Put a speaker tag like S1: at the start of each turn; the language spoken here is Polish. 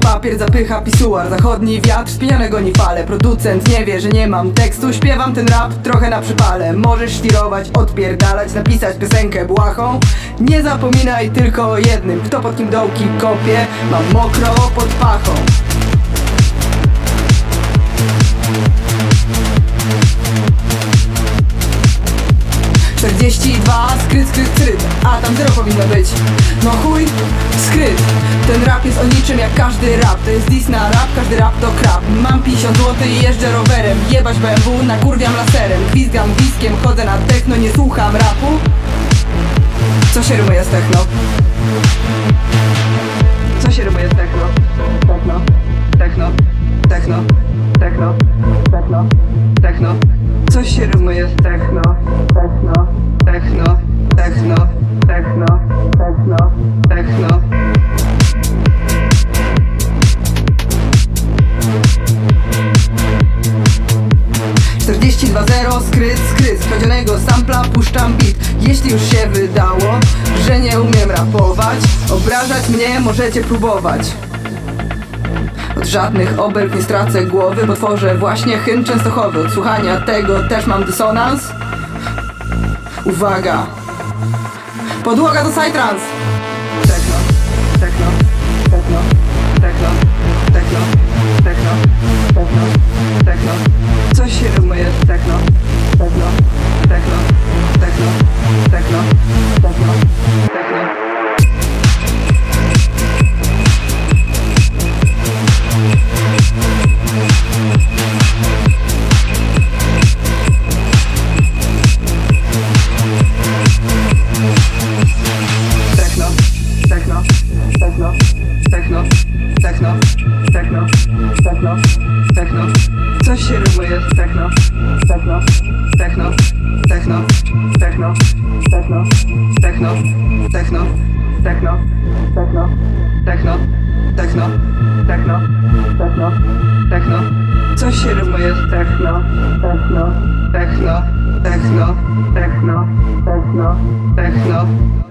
S1: papier zapycha pisuar Zachodni wiatr, spijane goni fale. Producent nie wie, że nie mam tekstu Śpiewam ten rap trochę na przypale. Możesz świrować, odpierdalać Napisać piosenkę błahą. Nie zapominaj tylko o jednym Kto pod kim dołki kopie. Mam mokro pod pachą Czterdzieści dwa, skryt, skryt, skryt. A tam zero powinno być. No chuj, skryt. Ten rap jest o niczym jak każdy rap. To jest dis na rap, każdy rap to krap. Mam 50 zł i jeżdżę rowerem. Jebać BMW, nakurwiam laserem. Gwizgam gwizdkiem, chodzę na techno Nie słucham rapu. Co się rymuje z techno? Co się rymuje z techno? Techno, techno, techno, techno, techno, techno. Co się rymuje z techno? Techno, techno, techno, techno, techno, techno. Zero, skryt, skryt Skradzionego sampla puszczam beat. Jeśli już się wydało, że nie umiem rapować Obrażać mnie możecie próbować. Od żadnych obelg nie stracę głowy, bo tworzę właśnie hymn Częstochowy. Od słuchania tego też mam dysonans Uwaga! Podłoga to psytrance Coś się rymuje techno, techno, techno, techno, techno, techno, techno, techno, techno, techno, techno, techno, techno, techno, techno Coś się rymuje techno, techno, techno, techno, techno, techno, techno